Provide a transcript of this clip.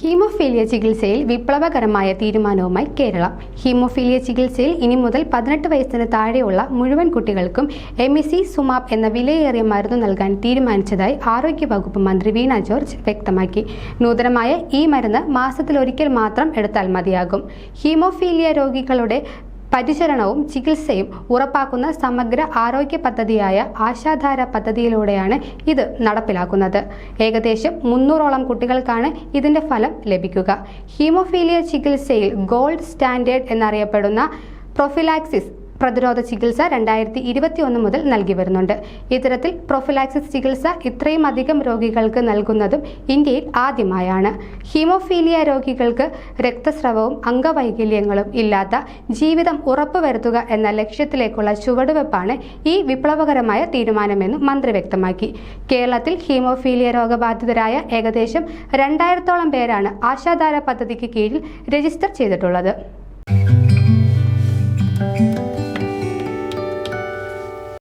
Haemophilia ചികിത്സയിൽ വിപ്ലവകരമായ തീരുമാനവുമായി Keralam. Haemophilia ചികിത്സയിൽ ഇനി മുതൽ പതിനെട്ട് വയസ്സിന് താഴെയുള്ള മുഴുവൻ കുട്ടികൾക്കും എമിസി സുമാപ് എന്ന വിലയേറിയ മരുന്ന് നൽകാൻ തീരുമാനിച്ചതായി ആരോഗ്യവകുപ്പ് മന്ത്രി വീണ ജോർജ് വ്യക്തമാക്കി. നൂതനമായ ഈ മരുന്ന് മാസത്തിലൊരിക്കൽ മാത്രം എടുത്താൽ മതിയാകും. ഹീമോഫീലിയ രോഗികളുടെ പരിചരണവും ചികിത്സയും ഉറപ്പാക്കുന്ന സമഗ്ര ആരോഗ്യ പദ്ധതിയായ ആശാധാര പദ്ധതിയിലൂടെയാണ് ഇത് നടപ്പിലാക്കുന്നത്. ഏകദേശം മുന്നൂറോളം കുട്ടികൾക്കാണ് ഇതിന്റെ ഫലം ലഭിക്കുക. ഹീമോഫീലിയ ചികിത്സയിൽ ഗോൾഡ് സ്റ്റാൻഡേർഡ് എന്നറിയപ്പെടുന്ന പ്രൊഫിലാക്സിസ് പ്രതിരോധ ചികിത്സ രണ്ടായിരത്തി ഇരുപത്തി ഒന്ന് മുതൽ നൽകി വരുന്നുണ്ട്. ഇത്തരത്തിൽ പ്രൊഫിലാക്സിസ് ചികിത്സ ഇത്രയും അധികം രോഗികൾക്ക് നൽകുന്നതും ഇന്ത്യയിൽ ആദ്യമായാണ്. ഹീമോഫീലിയ രോഗികൾക്ക് രക്തസ്രവവും അംഗവൈകല്യങ്ങളും ഇല്ലാത്ത ജീവിതം ഉറപ്പുവരുത്തുക എന്ന ലക്ഷ്യത്തിലേക്കുള്ള ചുവടുവെപ്പാണ് ഈ വിപ്ലവകരമായ തീരുമാനമെന്ന് മന്ത്രി വ്യക്തമാക്കി. കേരളത്തിൽ ഹീമോഫീലിയ രോഗബാധിതരായ ഏകദേശം രണ്ടായിരത്തോളം പേരാണ് ആശാധാര പദ്ധതിക്ക് കീഴിൽ രജിസ്റ്റർ ചെയ്തിട്ടുള്ളത്.